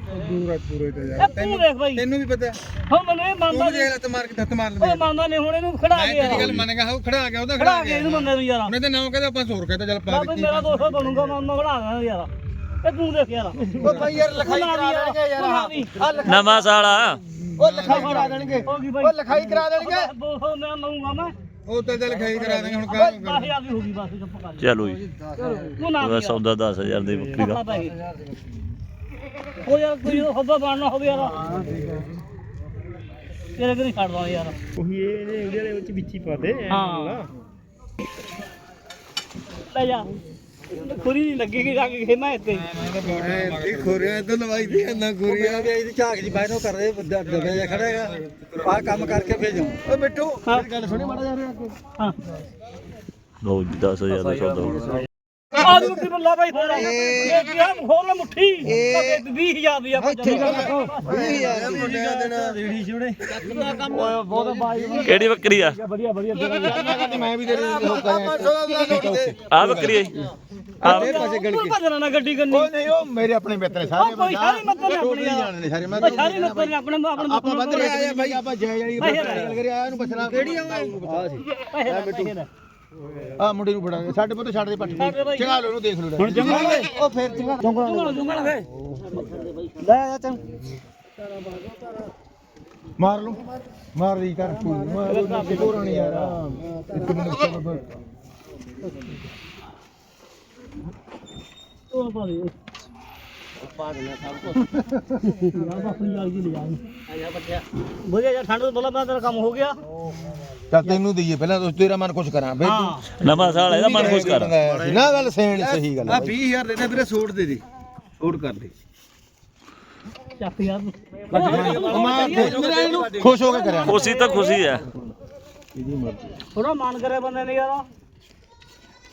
ਪੂਰਾ ਪੂਰੇ ਤੇ ਇਹ ਤੂੰ ਦੇਖ ਭਾਈ ਤੈਨੂੰ ਵੀ ਪਤਾ। ਹੁਣ ਮੈਨੂੰ ਇਹ ਮੰਨਦਾ ਤੂੰ ਦੇਖ ਲੈ ਮਾਰ ਕੇ ਹੱਥ ਮਾਰ ਲੈ ਉਹ ਮੰਨਦਾ ਨਹੀਂ ਹੁਣ ਇਹਨੂੰ ਖੜਾ ਗਿਆ ਤੇਰੀ ਗੱਲ ਮੰਨੇਗਾ ਹਾਂ ਖੜਾ ਗਿਆ ਉਹਦਾ ਖੜਾ ਗਿਆ ਇਹਨੂੰ ਬੰਦੇ ਨੂੰ ਯਾਰ। ਉਹਨੇ ਤੇ ਨਾਮ ਕਹਿੰਦਾ 500 ਹੋਰ ਕਹਿੰਦਾ ਚੱਲ ਪਾ ਬਾਬੇ ਮੇਰਾ 200 ਬਣੂਗਾ ਮੈਂ ਉਹਨੂੰ ਖੜਾ ਦਾਂ ਯਾਰ। ਇਹ ਤੂੰ ਦੇਖ ਯਾਰ। ਉਹ ਭਾਈ ਯਾਰ ਲਿਖਾਈ ਕਰਾ ਦੇਣਗੇ ਯਾਰ ਨਵਾਂ ਸਾਲਾ ਉਹ ਲਿਖਾਈ ਕਰਾ ਦੇਣਗੇ। ਹੋ ਗਈ ਭਾਈ ਉਹ ਲਿਖਾਈ ਕਰਾ ਦੇਣਗੇ। 200 ਮੈਂ ਲਊਂਗਾ ਮੈਂ। ਉਹ ਤੇ ਤੇ ਲਿਖਾਈ ਕਰਾ ਦੇਂਗੇ ਹੁਣ ਕਾਹ 10000 ਦੀ ਹੋ ਗਈ ਬਸ ਚੁੱਪ ਕਰ ਚਲੋ ਜੀ। ਤੂੰ ਨਾ ਸੌਦਾ 10000 ਦੇ ਬੱਕਰੀ ਦਾ। ਆਪਣਾ ਪੈਸੇ ਉਹ ਯਾਰ ਕੋਈ ਹੱਬਾ ਬਣਨਾ ਹੋਵੇ ਯਾਰ। ਤੇਰੇ ਕਿਹਨੇ ਛੱਡਦਾ ਯਾਰ। ਉਹੀ ਇਹ ਇੰਡੀਆ ਦੇ ਵਿੱਚ ਵਿੱਚ ਹੀ ਪਾਦੇ ਹਾਂ। ਲੈ ਜਾ। ਖੁਰੀ ਨਹੀਂ ਲੱਗੇਗੀ ਜਾ ਕੇ ਖੇਮਾ ਇੱਥੇ। ਇਹ ਖੋਰਿਆ ਇਧਰ ਲਵਾਈ ਦੇ ਨਾ ਖੋਰਿਆ। ਤੇ ਇਹਦੀ ਝਾਕ ਜੀ ਬਾਹਰੋਂ ਕਰਦੇ ਖੜਾ ਹੈਗਾ। ਕੰਮ ਕਰਕੇ ਭੇਜੋ। ਓ ਬਿੱਟੂ ਗੱਲ ਸੁਣੀ ਮਾੜਾ ਜਾ ਰਿਹਾ ਹਾਂ। ਜੀ 10000 ਦਾ ਸੌਦਾ ਹੋ ਗਿਆ। ਆ ਦੀ ਬੱਲਾ ਭਾਈ ਹੋਰ ਇਹ ਕਿਹਾ ਹੋਰ ਨਾ ਮੁੱਠੀ। 20000 ਦੀ ਆਪਾਂ ਠੀਕ ਆ ਇਹ ਮੁੰਡਿਆਂ ਦੇਣਾ। ਰੇੜੀ ਛੋੜੇ। ਓਏ ਬਹੁਤ ਬਾਈ ਕਿਹੜੀ ਬੱਕਰੀ ਆ? ਵਧੀਆ ਵਧੀਆ ਮੈਂ ਵੀ ਦੇ ਰਿਹਾ ਆ ਬੱਕਰੀ ਆ ਆ ਪਾਸੇ ਗੜ ਕੇ। ਭਜਣਾ ਨਾ ਗੱਡੀ ਕੰਨੀ ਨਹੀਂ ਉਹ ਮੇਰੇ ਆਪਣੇ ਮਿੱਤਰ ਸਾਰੇ ਕੋਈ ਸਾਰੀ ਮੱਤ ਨੇ ਆਪਣੀ ਨੇ ਸਾਰੇ ਮੈਂ ਸਾਰੀ ਮੱਤ ਨੇ ਆਪਣੇ ਆਪਣੇ ਆਪਾਂ ਬੰਦ ਰਿਹਾ ਭਾਈ ਆਪਾਂ ਜੈ ਪੈਸੇ ਗੱਲ ਕਰਿਆ ਇਹਨੂੰ ਪੁੱਛਣਾ। ਕਿਹੜੀ ਆ ਪੈਸੇ ਲੈ। ਆ ਮੁੰਡੇ ਨੂੰ ਫੜਾਂਗੇ ਸਾਡੇ ਪੁੱਤ ਛੱਡ ਦੇ ਪੱਟ ਚੰਗਾ ਲੋ ਇਹਨੂੰ ਦੇਖ ਲੋ ਹੁਣ ਚੰਗਾ ਉਹ ਫੇਰ ਚੰਗਾ। ਜੁੰਗਲ ਜੁੰਗਲ ਲੈ ਆ ਚੰਗ ਮਾਰ ਲਓ। ਮਾਰ ਲਈ ਕਰ ਕੋਈ ਮਾਰ ਕੋਰਾ ਨਹੀਂ ਯਾਰ ਇੱਕ ਮਿੰਟ ਉਹ ਪਾ ਦੇ। ਪਾ ਦੇਣਾ ਸਭ ਕੁਝ ਯਾਰ ਆਪਣੀ ਜਾਲ ਜੀ ਲਿਆ ਆ ਜਾ ਬੱਚਾ ਵਧੀਆ ਜਾ ਠੰਡ ਤੋਂ ਬੋਲਾ ਮੈਂ ਤੇਰਾ ਕੰਮ ਹੋ ਗਿਆ। ਚੱਲ ਤੈਨੂੰ ਦਈਏ ਪਹਿਲਾਂ ਤੂੰ ਤੇਰਾ ਮਨ ਕੁਛ ਕਰਾਂ ਬਈ ਹਾਂ। ਨਵਾਂ ਸਾਲ ਇਹਦਾ ਮਨ ਖੁਸ਼ ਕਰ। ਨਾ ਗੱਲ ਸਹੀ ਸਹੀ ਗੱਲ ਆ 20000 ਦੇਣਾ ਵੀਰੇ ਸੂਟ ਦੇ ਦੇ। ਸੂਟ ਕਰ ਦੇ। ਚੱਕ ਯਾਰ। ਖੁਸ਼ ਹੋ ਕੇ ਕਰਿਆ। ਖੁਸ਼ੀ ਤਾਂ ਖੁਸ਼ੀ ਹੈ। ਥੋੜਾ ਮਨ ਕਰੇ ਬੰਦੇ ਨੇ ਯਾਰ।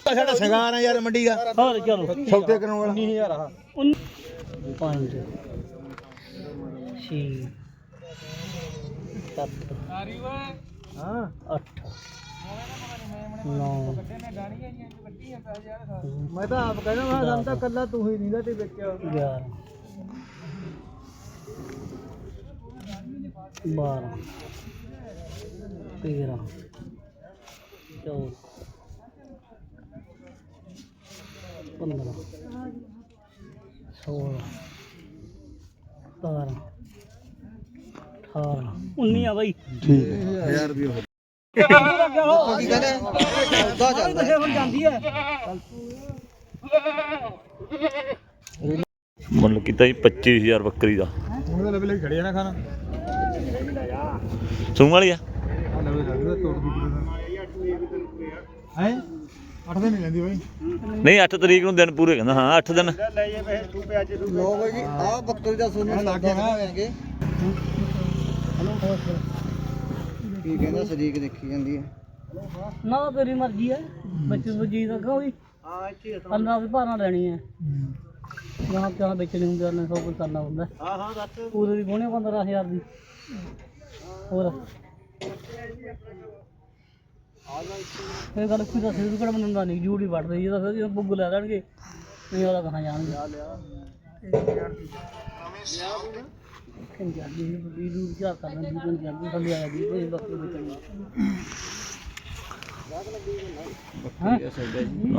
ਸਾਡਾ ਸੰਗਾਰ ਆ ਯਾਰ ਮੰਡੀ ਦਾ। ਹੋਰ ਚਲੋ ਸੌਦੇ ਕਰਾਉਣ ਵਾਲਾ। 20000 ਆ ਪੰਜ ਛੇ ਸੱਤ ਹਾਂ। ਅੱਠ ਨੌ ਮੈਂ ਤਾਂ ਆਪ ਕਹਿੰਦਾ ਮੈਂ ਸਾਨੂੰ ਤਾਂ ਕੱਲਾ ਤੂੰ ਹੀ ਨਹੀਂ ਤੇ ਵਿੱਚ। ਗਿਆਰਾਂ ਬਾਰਾਂ ਤੇਰਾਂ ਚੌਦਾਂ ਪੰਦਰਾਂ ਸੋਲਾਂ ਸਤਾਰਾਂ ਅਠਾਰਾਂ। ਉੱਨੀ ਆ ਬਾਈ। ਹਜ਼ਾਰ ਰੁਪਏ ਹੋਰ ਕੀ ਕਹਿੰਦੇ? ਦਾ ਚੱਲਦਾ ਹੁਣ ਜਾਂਦੀ ਹੈ। ਮੁੱਲ ਕੀਤਾ ਜੀ 25000 ਬੱਕਰੀ ਦਾ। ਤਾਂ ਲਵੇ ਖੜੇ ਜਾਣਾ ਖਾਣਾ। ਸੂਣ ਵਾਲੀ ਆ? ਹੈ? ਦਿਨ ਨਹੀਂ ਲੈਂਦੀ ਬਾਈ। ਨਹੀਂ 8 ਤਰੀਕ ਨੂੰ ਦਿਨ ਪੂਰੇ ਕਹਿੰਦਾ ਹਾਂ 8 ਦਿਨ। ਲੋ ਬਾਈ ਜੀ ਆ ਬੱਕਰੀ ਦਾ ਸੋਨੂੰ ਲੱਗੇ ਨਾ ਆਵਾਂਗੇ ਕੀ ਕਹਿੰਦਾ ਸ਼ਰੀਕ ਦੇਖੀ ਜਾਂਦੀ ਹੈ ਨਾ ਤੇਰੀ ਮਰਜ਼ੀ ਹੈ ਬੱਚੇ ਬੁੱਜੀ ਦਾ ਕਹੋ ਵੀ। ਹਾਂ ਇੱਥੇ ਪੰਦਰਾਂ ਵੀ ਭਾਰਾਂ ਲੈਣੀ ਹੈ। ਜਾਂ ਕਿਆ ਵੇਚਣੀ ਹੁੰਦੀ ਉਹਨੇ ਸਭ ਕੁਝ ਕਰਨਾ ਹੁੰਦਾ। ਹਾਂ ਹਾਂ ਦੱਸ। ਪੂਰੇ ਦੀ ਪੌਣੇ 15000 ਦੀ। ਹੋਰ। ਇਹ ਗੱਲ ਕੋਈ ਦੱਸ ਵੀ ਕਿਹੜਾ ਬੰਦਾ ਨਹੀਂ ਜੂੜੀ ਵੜਦੇ ਜੀ ਤਾਂ ਫਿਰ ਬੁੱਗ ਲੈ ਲੈਣਗੇ ਨਹੀਂ ਉਹਦਾ ਕਹਾਂ ਜਾਣਗੇ ਪੰਜਾਬੀ ਦੀ ਬੜੀ ਦੂਰ ਜਾ ਕਰ ਲੈਂਦੀ ਪੰਜਾਬੀ ਥੱਲੇ ਆ ਗਈ ਇਹ ਬੱਕਰੀ ਵੇਚਣੀ ਹਾਂ?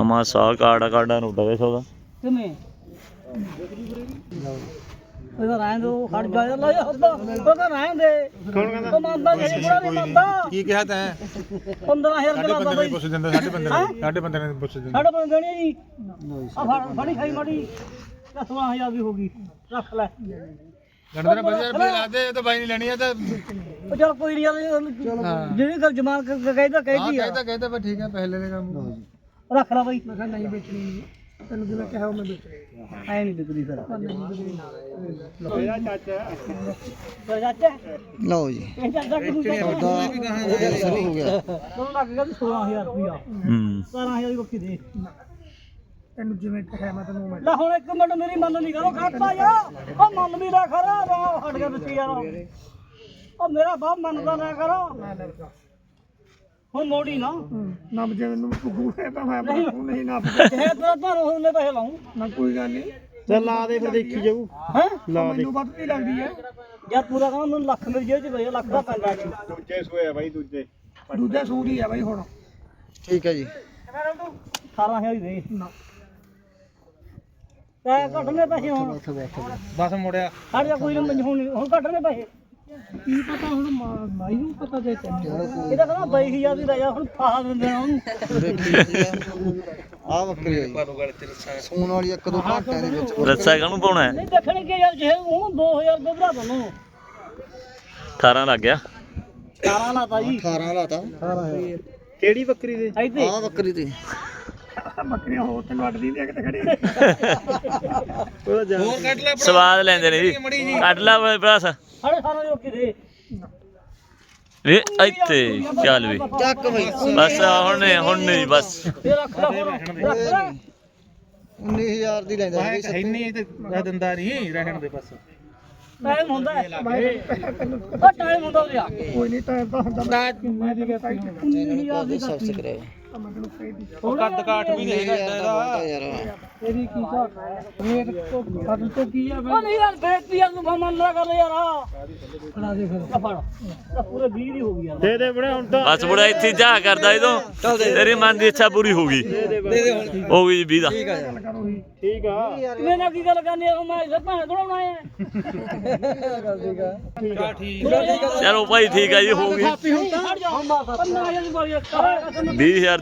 ਅਮਾ ਸਾਲ ਕਾੜਾ ਕਾੜਾ ਨੂੰ ਦਵੇ ਸੌਦਾ। ਕਿਵੇਂ? ਉਹਦਾ ਰਹਿਣ ਦੋ ਹਟ ਜਾ ਯਾਰ ਲੈ ਜਾ ਹੱਦਾ ਉਹਦਾ ਰਹਿਣ ਦੇ। ਕੌਣ ਕਹਿੰਦਾ? ਉਹ ਮੰਨਦਾ ਨਹੀਂ ਬੁੜਾ ਨਹੀਂ ਮੰਨਦਾ। ਕੀ ਕਿਹਾ ਤੈਂ? 15000 ਰੁਪਏ ਲਾਦਾ ਬਈ। ਪੁੱਛ ਦਿੰਦਾ ਸਾਡੇ ਬੰਦੇ ਨੇ ਸਾਡੇ ਬੰਦੇ ਨੇ ਪੁੱਛ ਦਿੰਦਾ। ਸਾਡੇ ਬੰਦੇ ਦੇਣੀ ਜੀ। ਆ ਫੜ ਫੜੀ ਖਾਈ ਮਾੜੀ। 16000 ਦੀ ਹੋ ਗਈ। ਰੱਖ ਲੈ। ਗਣਦੇ ਨੇ 50 ਰੁਪਏ ਲਾਦੇ ਇਹ ਤਾਂ ਬਾਈ ਨਹੀਂ ਲੈਣੀ ਹੈ ਤਾਂ। ਉਹ ਚਲ ਕੋਈ ਨਹੀਂ ਯਾਰ ਜਿਹੜੀ ਗੱਲ ਜਮਾਨ ਕਹਿੰਦਾ ਕਹਿੰਦੀ ਆ। ਕਹਿੰਦਾ ਕਹਿੰਦਾ ਬਸ ਠੀਕ ਹੈ ਪਹਿਲੇ ਦੇ ਕੰਮ। ਰੱਖ ਲੈ ਬਈ। ਮੈਂ ਕਿਹਾ ਨਹੀਂ ਵੇਚਣੀ। ਤੈਨੂੰ ਜਿਵੇਂ ਕਿਹਾ ਉਹ ਮੈਂ ਵੇਚਣੀ ਐ ਨਹੀਂ ਵਿਕਦੀ ਫਿਰ ਮੇਰਾ ਚਾਚਾ। ਚਾਚਾ? ਲਓ ਜੀ। ਇਹ ਚਾਚਾ ਕਿਉਂ ਦਾ ਸ਼ੁਰੂ ਹੋ ਗਿਆ। ਤੁਹਾਨੂੰ ਲੱਗ ਗਿਆ ਵੀ 16000 ਰੁਪਇਆ ਹੂੰ। 17000 ਦੀ ਬੱਕੀ ਦੇ। ਤੈਨੂੰ ਜਿਵੇਂ ਕਿਹਾ ਮੈਂ ਤੈਨੂੰ ਲੈ ਹੁਣ ਇੱਕ ਮਿੰਟ ਮੇਰੀ ਮੰਨ ਨਹੀਂ ਕਰੋ ਘਾਟਾ ਯਾਰ। ਉਹ ਮੰਨ ਵੀ ਲੈ ਖਰਾ ਰਾ ਹਟ ਗਿਆ ਬੱਚੀ ਯਾਰ। ਉਹ ਮੇਰਾ ਬਾਪ ਮੰਨਦਾ ਨਾ ਕਰੋ। ਹੁਣ ਮੋੜੀ ਨਾ। ਨਾ ਜੇ ਮੈਨੂੰ ਪੁੱਗੂ ਹੈ ਤਾਂ ਮੈਂ ਨਹੀਂ। ਨਾ ਜੇ ਤੇਰਾ ਤਾਂ ਉਹਨੇ ਪੈਸੇ ਲਾਉਂ। ਨਾ ਕੋਈ ਗੱਲ ਨਹੀਂ। ਚੱਲ ਲਾ ਦੇ ਫਿਰ ਦੇਖੀ ਜਾਊ। ਹੈ? ਲਾ ਦੇ ਮੈਨੂੰ ਵੱਧ ਨਹੀਂ ਲੱਗਦੀ ਹੈ। ਯਾਰ ਪੂਰਾ ਕੰਮ ਮੈਨੂੰ ਲੱਖ ਮੇਰੀ ਜੇਬ ਚ ਪਿਆ ਲੱਖ ਦਾ ਸੀ ਦੂਜੇ ਸੂਏ ਆ ਬਾਈ ਦੂਜੇ। ਦੂਜਾ ਸੂਟ ਹੀ ਆ ਬਾਈ ਹੁਣ। ਠੀਕ ਹੈ ਜੀ। 18000 ਹੀ ਦੇ। ਨਾ। ਤੇ ਘਟਨੇ ਪੈਸੇ ਹੁਣ। ਬਸ ਮੁੜਿਆ। ਜਾ ਕੋਈ ਨਾ ਹੁਣ ਹੁਣ ਘਟਨੇ ਪੈਸੇ। ਕੀ ਪਤਾ ਹੁਣ ਮਾਈ ਨੂੰ ਪਤਾ ਜੇ ਤੈਨੂੰ। ਇਹਦਾ ਕਹਿੰਦਾ 22000 ਦੀ ਰਾਜਾ ਹੁਣ ਫਾਹਾ ਦਿੰਦੇ ਆ ਉਹਨੂੰ। ਆ ਬੱਕਰੀ ਆ ਜੀ। ਸੂਣ ਵਾਲੀ ਇੱਕ ਦੋ ਘੰਟਿਆਂ ਦੇ ਵਿੱਚ ਰੱਸਾ ਕਾਹਨੂੰ ਪਾਉਣਾ ਹੈ? ਨਹੀਂ ਦੇਖਣ ਕੀ ਯਾਰ ਜੇ ਉਹਨੂੰ 2000 ਦੇ ਭਰਾ ਦੋਨੋਂ 18 ਲੱਗ ਗਿਆ। 18 ਲਾਤਾ ਜੀ। 18 ਲਾਤਾ। ਕਿਹੜੀ ਬੱਕਰੀ ਦੇ? ਇੱਥੇ ਆ ਬੱਕਰੀ ਤੇ। ਸਵਾਦ ਲੈਂਦੇ ਨੇ ਜੀ। ਕੱਢ ਲਾ ਓਏ ਭਰਾਸ ਸਾਢੇ 18 ਦੇ। ਵੀ ਇੱਥੇ ਚੱਲ ਵੀ। ਚੱਕ ਬਈ। ਬਸ ਹੁਣ ਨਹੀਂ ਹੁਣ ਨਹੀਂ ਬਸ। ਇਹ ਰੱਖ ਲੈ ਹੁਣ ਰੱਖ ਲੈ। 19000 ਦੀ ਲੈਂਦਾ ਸੀ ਹੈ ਨਹੀਂ ਤੇ ਦਿੰਦਾ ਨਹੀਂ ਰਹਿਣ ਦੇ ਬਸ। ਟਾਈਮ ਹੁੰਦਾ ਹੈ। ਉਹ ਟਾਈਮ ਹੁੰਦਾ ਉਹਦਾ ਕੋਈ ਨਹੀਂ ਟਾਈਮ ਤਾਂ ਹੁੰਦਾ। ਮੈਂ ਦੇ ਕੇ ਚੈਨਲ ਨੂੰ ਸਬਸਕ੍ਰਾਈਬ ਉਹ ਕੱਟ ਕਾਠ ਵੀ ਨਹੀਂ ਇਹਦਾ ਯਾਰ ਤੇਰੀ ਕੀ ਹਿਸਾਬ ਹੈ? ਰੇਟ ਤੋਂ ਕੱਟ ਤੋਂ ਕੀ ਆ ਉਹ ਨਹੀਂ ਯਾਰ ਬੇਇੱਜ਼ਤੀ ਆ ਤੂੰ ਮੰਨ ਲਿਆ ਕਰ ਯਾਰ ਆ। ਫੜਾ ਦੇ ਫਿਰ। ਫੜ। ਤਾਂ ਪੂਰੇ 20 ਦੀ ਹੋ ਗਈ ਯਾਰ। ਦੇ ਦੇ ਬੜੇ ਹੁਣ ਤਾਂ ਬਸ ਬੁੜਾ ਇੱਥੇ ਜਾ ਕਰਦਾ ਇਦੋਂ ਤੇਰੀ ਮਨ ਦੀ ਇੱਛਾ ਪੂਰੀ ਹੋ ਗਈ। ਹੋ ਗਈ ਜੀ 20 ਦਾ। ਠੀਕ ਆ ਮੈਂ ਨਾ ਕੀ ਗੱਲ ਕਰਨੀ ਆ ਮੈਂ ਇੱਥੇ ਭਾਂ ਦੜਾਉਣਾ ਹੈ। ਚਲੋ ਭਾਈ ਠੀਕ ਆ ਜੀ ਹੋ ਗਈ। ਹਟ ਜਾ। ਦੀ ਬਾਰੀ 20000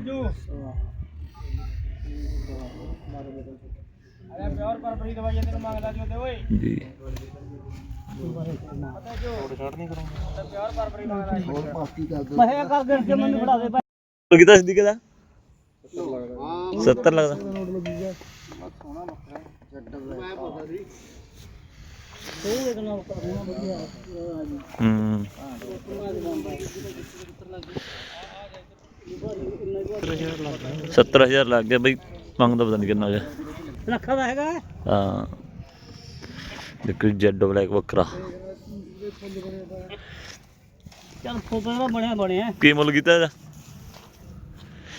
ਮੰਜੂ ਅਰੇ ਪਿਓਰ ਪਰਪਰੀ ਦਵਾਈਆਂ ਤੈਨੂੰ ਮੰਗਦਾ ਜੀ ਉਹਦੇ ਓਏ। ਜੀ। ਪਿਓਰ ਪਰਪਰੀ ਮੰਗਦਾ ਜੀ ਮੈਂ ਕਿਹਾ ਕਰ ਗਿਣ ਕੇ ਮੈਨੂੰ ਫੜਾ ਦੇ ਭਾਈ। ਕਿਤਾ ਸਿੱਧੀ ਦਾ 70 ਲੱਗਦਾ। ਉਹ ਦੇਖਣਾ ਕਰਨਾ ਵਧੀਆ ਹੂੰ। 70000 ਲੱਗ ਗਿਆ ਬਈ ਮੰਗਦਾ ਪਤਾ ਨਹੀਂ ਕਿੰਨਾ ਗਿਆ ਲੱਖਾਂ ਦਾ ਹੈਗਾ? ਹਾਂ। ਦੇਖੋ ਜੈਡ ਬਲੈਕ ਬੱਕਰਾ ਚੱਲ ਫੋਟੋ ਦਾ ਬਣਿਆ ਬਣਿਆ। ਕੀ ਮੁੱਲ ਕੀਤਾ ਇਹਦਾ?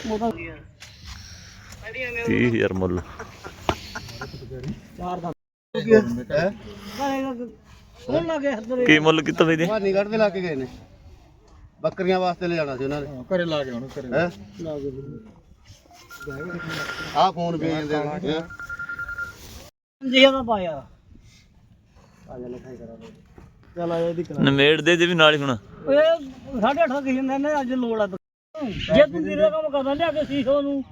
ਉਹ ਤਾਂ 30000 ਮੁੱਲ। ਕੀ ਮੁੱਲ ਕੀਤਾ ਬਈ ਦੇ ਕੱਢ ਦੇ ਲਾ ਕੇ ਗਏ ਨੇ। ਬੱਕਰੀਆਂ ਵਾਸਤੇ ਲੈ ਜਾਣਾ ਸੀ ਉਹਨਾਂ ਨੇ। ਘਰੇ ਲਾ ਕੇ ਹੁਣ ਘਰੇ। ਹੈ? ਆਹ ਫੋਨ ਵੇਚ ਦੇ ਹੈਂ? ਜੀ ਦਾ ਪਾਇਆ। ਆ ਜਾ ਲਿਖਾਈ ਕਰਾ ਦੇ। ਚੱਲ ਆ ਜਾ ਇਹਦੀ ਕਰਾ। ਨਮੇੜ ਦੇ ਦੇ ਵੀ ਨਾਲ ਹੀ ਹੁਣ। ਅੱਠ ਕਹੀ ਜਾਂਦੇ ਨੇ ਅੱਜ ਲੋੜ ਆ ਜੇ ਤੂੰ ਤੇਰੇ ਕੰਮ ਕਰਦਾ ਲਿਆ ਕੇ ਸੀਸੋ ਨੂੰ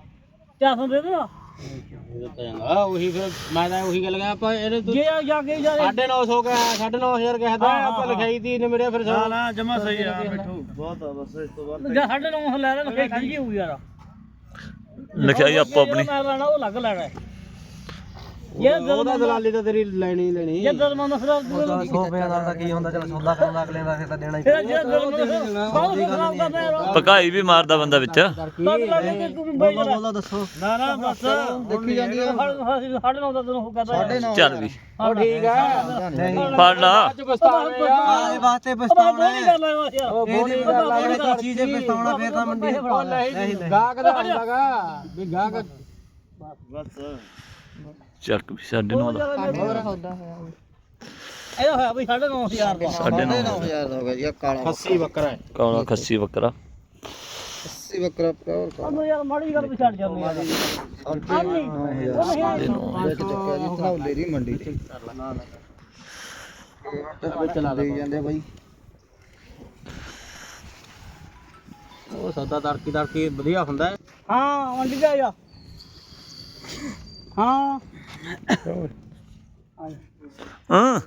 400 ਦੇ ਦੇਣਾ। ਆ ਉਹੀ ਫਿਰ ਮੈਂ ਤਾਂ ਉਹੀ ਗੱਲ ਕਹਾਂ ਆਪਾਂ ਇਹਨੇ ਜੇ ਆ ਜਾ ਕੇ ਜਾ 950 ਕਹਾ 9500 ਕਹਿਦਾ ਆਪਾਂ ਲਿਖਾਈ ਤੀ ਨੇ ਮੇਰੇ ਫਿਰ ਨਾ ਨਾ ਜਮਾ ਸਹੀ ਆ ਮਿੱਠੂ ਬਹੁਤ ਆ ਬਸ ਇਸ ਤੋਂ ਬਾਅਦ ਜਾਂ ਸਾਢੇ 900 ਲੈ ਲੈ ਲਿਖਾਈ ਖਾਂਜੀ ਹੋਊ ਯਾਰ। ਲਿਖਾਈ ਆਪੋ ਆਪਣੀ। ਮੈਂ ਲੈਣਾ ਉਹ ਲੱਗ ਲੈਣਾ ਹੈ। ਜੇ ਉਹਦਾ ਦਲਾਲੀ ਤਾਂ ਤੇਰੀ ਲੈਣੀ ਲੈਣੀ। ਜੇ ਦਰਮਨ ਫਿਰ ਸੋਫਿਆਂ ਦਾ ਕੀ ਹੁੰਦਾ ਚਲ ਸੌਦਾ ਕਰਨਾ ਅਗਲੇ ਦਾ ਫਿਰ ਤਾਂ ਦੇਣਾ ਫਿਰ ਜੇ ਦਰਮਨ ਬਹੁਤ ਖਰਾਬ ਕਰਦਾ ਯਾਰ ਪਕਾਈ ਵੀ ਮਾਰਦਾ ਬੰਦਾ ਵਿੱਚ। ਸੱਤ ਲੱਖ ਦੇ ਤੂੰ ਬਈ ਜਰਾ ਦੱਸੋ। ਨਾ ਨਾ ਬਸ। ਦੇਖੀ ਜਾਂਦੀ ਆ। ਸਾਢੇ 9 ਦਾ ਤੈਨੂੰ ਉਹ ਕਰਦਾ ਚੱਲ ਵੀ। ਉਹ ਠੀਕ ਆ। ਫੜ ਲਾ। ਆਦੇ ਵਾਸਤੇ ਪਛਤਾਉਣਾ ਨਹੀਂ ਕਰ ਲੈਣਾ ਯਾਰ ਉਹ ਬੋਲੀ ਗੱਲ ਹੈ ਚੀਜ਼ੇ ਪਛਤਾਉਣਾ ਫੇਰ ਤਾਂ ਮੰਡੀ ਨਹੀਂ ਗਾਹਕ ਦਾ ਹੁੰਦਾਗਾ ਵੀ ਗਾਹਕ ਚੱਕ ਵੀ ਸਾਡੇ ਨਾਲ ਦਾ। ਇਹਦਾ ਹੋਇਆ ਬਈ ਸਾਢੇ 9000 ਦਾ। ਸਾਡੇ ਨਾਲ 9000 ਦਾ। ਹੋ ਗਿਆ ਜੀ ਕਾਲਾ ਖੱਸੀ ਬੱਕਰਾ ਹੈ। ਕਾਲਾ ਖੱਸੀ ਬੱਕਰਾ ਖੱਸੀ ਬੱਕਰਾ ਪਿਓਰ ਉਹਨੂੰ ਯਾਰ ਮਾੜੀ ਗੱਲ ਵੀ ਛੱਡ ਜਾਂਦੇ ਯਾਰ ਆ ਨਹੀਂ ਉਹ ਨਹੀਂ ਚੱਕਿਆ ਜੀ। ਧਰੌਲੇ ਦੀ ਮੰਡੀ ਤੇ। ਚਲਾ ਦੇ ਜਾਂਦੇ ਬਾਈ। ਉਹ ਸੌਦਾ ਤੜਕੀ ਤੜਕੀ ਵਧੀਆ ਹੁੰਦਾ ਹੈ। ਹਾਂ ਮੰਡੀ ਜਾ ਜਾ। ਹਾਂ। ਹਾਂ।